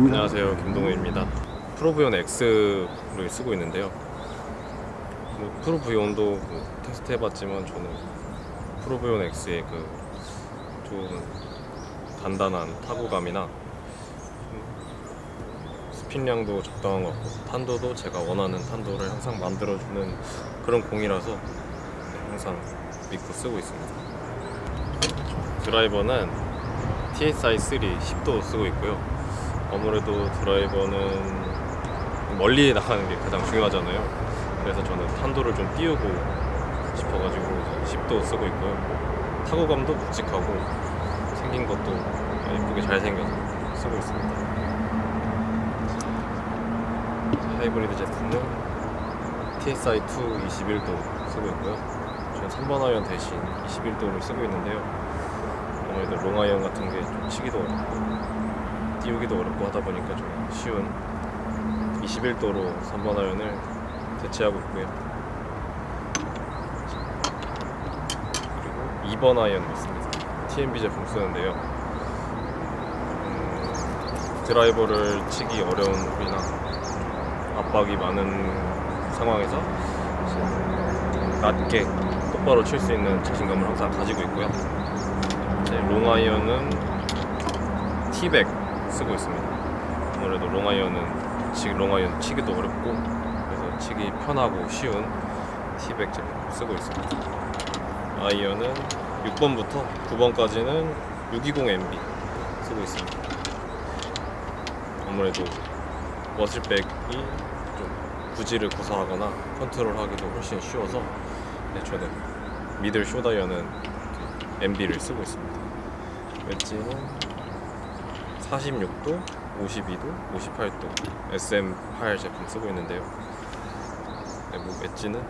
안녕하세요. 김동우입니다. 프로브이온 X를 쓰고 있는데요. 뭐 프로브이온도 뭐 테스트 해봤지만 저는 프로브이온 X의 그좀 단단한 타구감이나 좀 스핀량도 적당한 것 같고 탄도도 제가 원하는 탄도를 항상 만들어주는 그런 공이라서 네, 항상 믿고 쓰고 있습니다. 드라이버는 TSI3 10도 쓰고 있고요 아무래도 드라이버는 멀리 나가는 게 가장 중요하잖아요. 그래서 저는 탄도를 좀 띄우고 싶어가지고 10도 쓰고 있고요. 타구감도 묵직하고 생긴 것도 예쁘게 잘 생겨서 쓰고 있습니다. 하이브리드 제품은 TSI2 21도 쓰고 있고요. 저는 3번 아이언 대신 21도를 쓰고 있는데요. 아무래도 롱 아이언 같은 게 좀 치기도 어렵고 띄우기도 어렵고 하다 보니까 좀 쉬운 21도로 3번 아이언을 대체하고 있고요. 그리고 2번 아이언도 있습니다. TMB 제품 쓰는데요. 음, 드라이버를 치기 어려운 홀이나 압박이 많은 상황에서 낮게 똑바로 칠 수 있는 자신감을 항상 가지고 있고요. 이제 롱 아이언은 티백 쓰고 있습니다. 아무래도 롱아이언은 치, 롱아이언 치기도 어렵고 그래서 치기 편하고 쉬운 티백 제품 쓰고 있습니다. 아이언은 6번부터 9번까지는 620MB 쓰고 있습니다. 아무래도 워슬백이 좀 구질을 고사하거나 컨트롤하기도 훨씬 쉬워서 네, 저는 미들 쇼다이언은 MB를 쓰고 있습니다. 웨지는 46도, 52도, 58도 SM8 제품 쓰고 있는데요. 네, 뭐 엣지는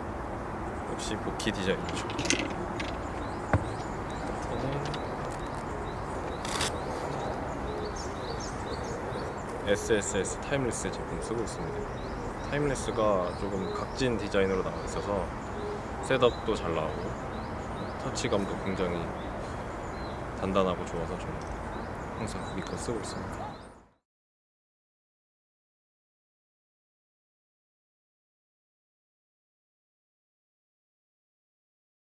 역시 보키 디자인이죠. SSS 타임리스 제품 쓰고 있습니다. 타임리스가 조금 각진 디자인으로 나와 있어서 셋업도 잘 나오고 터치감도 굉장히 단단하고 좋아서 저는 항상 믿고 쓰고 있습니다.